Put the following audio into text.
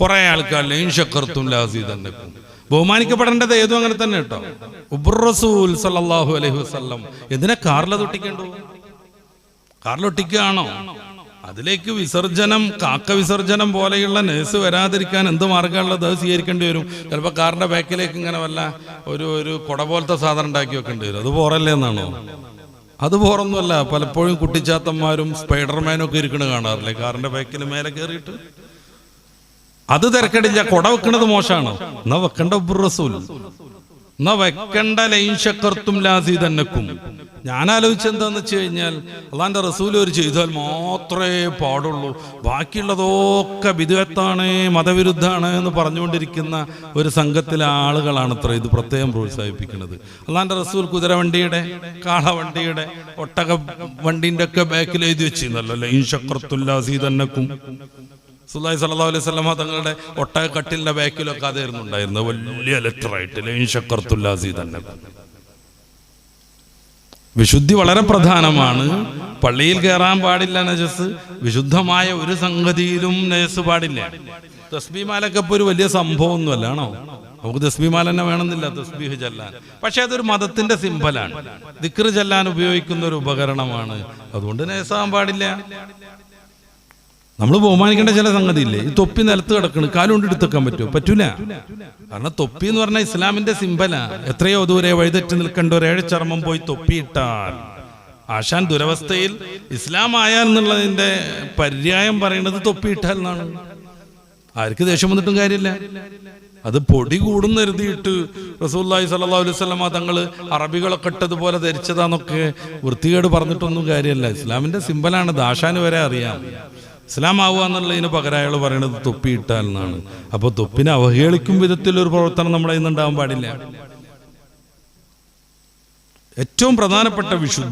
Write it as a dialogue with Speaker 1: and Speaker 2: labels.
Speaker 1: കുറെ ഷക്കർത്തും ലാസി തന്നെ ബഹുമാനിക്കപ്പെടേണ്ടത് ഏതും അങ്ങനെ തന്നെ കേട്ടോ. ഉബ്രസൂൽ സല്ലല്ലാഹു അലൈഹി വസല്ലം. എന്തിനാ കാറില തൊട്ടിക്കണ്ടു കാറിലൊട്ടിക്കുകയാണോ? അതിലേക്ക് വിസർജനം കാക്ക വിസർജനം പോലെയുള്ള നേഴ്സ് വരാതിരിക്കാൻ എന്ത് മാർഗമുള്ളത് സ്വീകരിക്കേണ്ടി വരും. ചിലപ്പോൾ കാറിന്റെ ബാക്കിലേക്ക് ഇങ്ങനെ വല്ല ഒരു ഒരു കുട പോലത്തെ സാധനം ഉണ്ടാക്കി വെക്കേണ്ടി വരും. അത് പോറല്ലേ എന്നാണോ? അത് പോറൊന്നുമല്ല. പലപ്പോഴും കുട്ടിച്ചാത്തന്മാരും സ്പൈഡർമാനും ഒക്കെ ഇരിക്കണ കാണാറില്ലേ? കാറിന്റെ ബാക്കിൽ മേലെ കയറിയിട്ട് അത് തിരക്കടില്ല കൊട വെക്കണത് മോശമാണ് എന്നാ വെക്കണ്ട റസൂൽ. എന്നാ വെക്കണ്ട ലൈൻ ശക്കർത്തും ലാസി തന്നെക്കും ഞാൻ ആലോചിച്ചെന്താന്ന് വെച്ച് കഴിഞ്ഞാൽ അള്ളാന്റെ റസൂൽ ഒരു ചെയ്താൽ മാത്രമേ പാടുള്ളൂ. ബാക്കിയുള്ളതൊക്കെ വിധുവത്താണ് മതവിരുദ്ധാണ് എന്ന് പറഞ്ഞുകൊണ്ടിരിക്കുന്ന ഒരു സംഘത്തിലെ ആളുകളാണ് അത്ര ഇത് പ്രത്യേകം പ്രോത്സാഹിപ്പിക്കുന്നത്. അള്ളാന്റെ റസൂൽ കുതിരവണ്ടിയുടെ കാളവണ്ടിയുടെ ഒട്ടക വണ്ടിന്റെ ഒക്കെ ബാക്കിൽ എഴുതി വെച്ചിരുന്നല്ലോ ലൈൻ ശക്രത്തുല്ലാസി തന്നെക്കും സുല്ലായി സല്ലാ അലൈഹി സ്വലമ തങ്ങളുടെ ഒട്ടക കട്ടിലിന്റെ ബാക്കിലൊക്കെ അതായിരുന്നു ഉണ്ടായിരുന്നത് വലിയ ലെറ്ററായിട്ട് ലൈൻ ശക്കർത്തുല്ലാസി തന്നെ വിശുദ്ധി വളരെ പ്രധാനമാണ്. പള്ളിയിൽ കയറാൻ പാടില്ല നജസ്. വിശുദ്ധമായ ഒരു സംഗതിയിലും നജസ് പാടില്ല. തസ്ബിമാലൊക്കെ ഇപ്പൊ ഒരു വലിയ സംഭവമൊന്നുമല്ല ആണോ? നമുക്ക് തസ്ബിമാല തന്നെ വേണമെന്നില്ല തസ്ബീഹ് ചെല്ലാൻ. പക്ഷെ അതൊരു മതത്തിന്റെ സിംബലാണ്. ദിക്ർ ചെല്ലാൻ ഉപയോഗിക്കുന്ന ഒരു ഉപകരണമാണ്. അതുകൊണ്ട് നജസാകാൻ പാടില്ല. നമ്മൾ ബഹുമാനിക്കേണ്ട ചില സംഗതി ഇല്ലേ ഈ തൊപ്പി നിലത്ത് കിടക്കണ് കാലുകൊണ്ട് എടുത്തേക്കാൻ പറ്റുമോ? പറ്റൂല. കാരണം തൊപ്പി എന്ന് പറഞ്ഞാൽ ഇസ്ലാമിന്റെ സിമ്പലാ എത്രയോ ദൂരെ വഴിതെറ്റി നിൽക്കേണ്ട ഒരു ഏഴ് ചർമ്മം പോയി തൊപ്പിയിട്ടാൽ ആശാൻ ദുരവസ്ഥയിൽ ഇസ്ലാം ആയാൽ എന്നുള്ളതിന്റെ പര്യായം പറയുന്നത് തൊപ്പിയിട്ടാൽ എന്നാണ്. ആർക്ക് ദേഷ്യം വന്നിട്ടും കാര്യമില്ല. അത് പൊടി കൂടുന്ന എഴുതിയിട്ട് റസൂല്ലായി സല്ലാ അലൈഹി സ്വലമ തങ്ങൾ അറബികളൊക്കെ ഇട്ടതുപോലെ ധരിച്ചതാന്നൊക്കെ വൃത്തികേട് പറഞ്ഞിട്ടൊന്നും കാര്യമല്ല. ഇസ്ലാമിന്റെ സിമ്പലാണ് ദാഷാന് വരെ അറിയാം. ഇസ്ലാം ആവുക എന്നുള്ളതിന് പകരം അയാൾ പറയണത് തൊപ്പിയിട്ടാൽ എന്നാണ്. അപ്പൊ തൊപ്പിനെ അവഹേളിക്കും വിധത്തിൽ ഒരു പ്രവർത്തനം നമ്മുടെ ഇന്നുണ്ടാവാൻ പാടില്ല. ഏറ്റവും പ്രധാനപ്പെട്ട വിശുദ്ധ